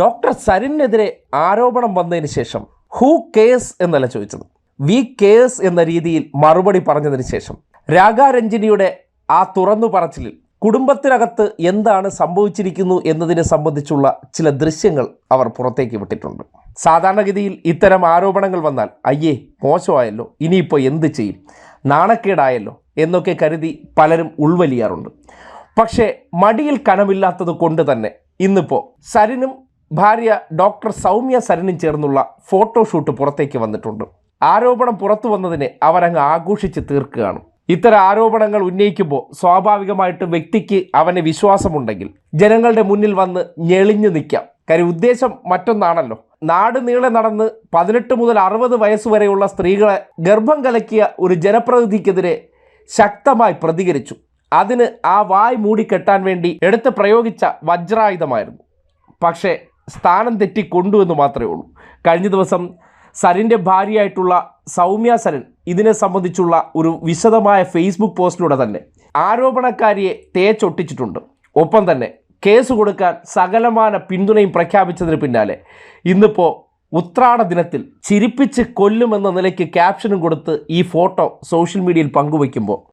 Doctor സരിനെതിരെ ആരോപണം വന്നതിന് ശേഷം ഹൂ കേസ് എന്നല്ല ചോദിച്ചത്. വി കേസ് എന്ന രീതിയിൽ മറുപടി പറഞ്ഞതിന് ശേഷം രാഗാരഞ്ജിനിയുടെ ആ തുറന്നു പറച്ചിലിൽ കുടുംബത്തിനകത്ത് എന്താണ് സംഭവിച്ചിരിക്കുന്നു എന്നതിനെ സംബന്ധിച്ചുള്ള ചില ദൃശ്യങ്ങൾ അവർ പുറത്തേക്ക് വിട്ടിട്ടുണ്ട്. സാധാരണഗതിയിൽ ഇത്തരം ആരോപണങ്ങൾ വന്നാൽ അയ്യേ മോശമായല്ലോ ഇനിയിപ്പോൾ എന്ത് ചെയ്യും? നാണക്കേടായല്ലോ എന്നൊക്കെ കരുതി പലരും ഉൾവലിയാറുണ്ട്. പക്ഷേ മടിയിൽ കനമില്ലാത്തത് കൊണ്ട് തന്നെ ഇന്നിപ്പോൾ സരിനും ഭാര്യ ഡോക്ടർ സൗമ്യ സരനും ചേർന്നുള്ള ഫോട്ടോഷൂട്ട് പുറത്തേക്ക് വന്നിട്ടുണ്ട്. ആരോപണം പുറത്തു വന്നതിനെ അവരങ്ങ് ആഘോഷിച്ച് തീർക്കുകയാണ്. ഇത്തരം ആരോപണങ്ങൾ ഉന്നയിക്കുമ്പോൾ സ്വാഭാവികമായിട്ട് വ്യക്തിക്ക് അവന് വിശ്വാസമുണ്ടെങ്കിൽ ജനങ്ങളുടെ മുന്നിൽ വന്ന് ഞെളിഞ്ഞു നിൽക്കാം. കാര്യം ഉദ്ദേശം മറ്റൊന്നാണല്ലോ. നാട് നീളെ നടന്ന് പതിനെട്ട് മുതൽ അറുപത് വയസ്സ് വരെയുള്ള സ്ത്രീകളെ ഗർഭം കലക്കിയ ഒരു ജനപ്രതിനിധിക്കെതിരെ ശക്തമായി പ്രതികരിച്ചു. അതിന് ആ വായ് മൂടിക്കെട്ടാൻ വേണ്ടി എടുത്ത് പ്രയോഗിച്ച വജ്രായുധമായിരുന്നു. പക്ഷേ സ്ഥാനം തെറ്റി കൊണ്ടുവെന്ന് മാത്രമേ ഉള്ളൂ. കഴിഞ്ഞ ദിവസം സരിന്റെ ഭാര്യയായിട്ടുള്ള സൗമ്യ സരൻ ഇതിനെ സംബന്ധിച്ചുള്ള ഒരു വിശദമായ ഫേസ്ബുക്ക് പോസ്റ്റിലൂടെ തന്നെ ആരോപണക്കാരിയെ തേച്ചൊട്ടിച്ചിട്ടുണ്ട്. ഒപ്പം തന്നെ കേസ് കൊടുക്കാൻ സകലമാന പിന്തുണയും പ്രഖ്യാപിച്ചതിന് പിന്നാലെ ഇന്നിപ്പോൾ ഉത്രാട ദിനത്തിൽ ചിരിപ്പിച്ച് കൊല്ലുമെന്ന നിലയ്ക്ക് ക്യാപ്ഷനും കൊടുത്ത് ഈ ഫോട്ടോ സോഷ്യൽ മീഡിയയിൽ പങ്കുവയ്ക്കുമ്പോൾ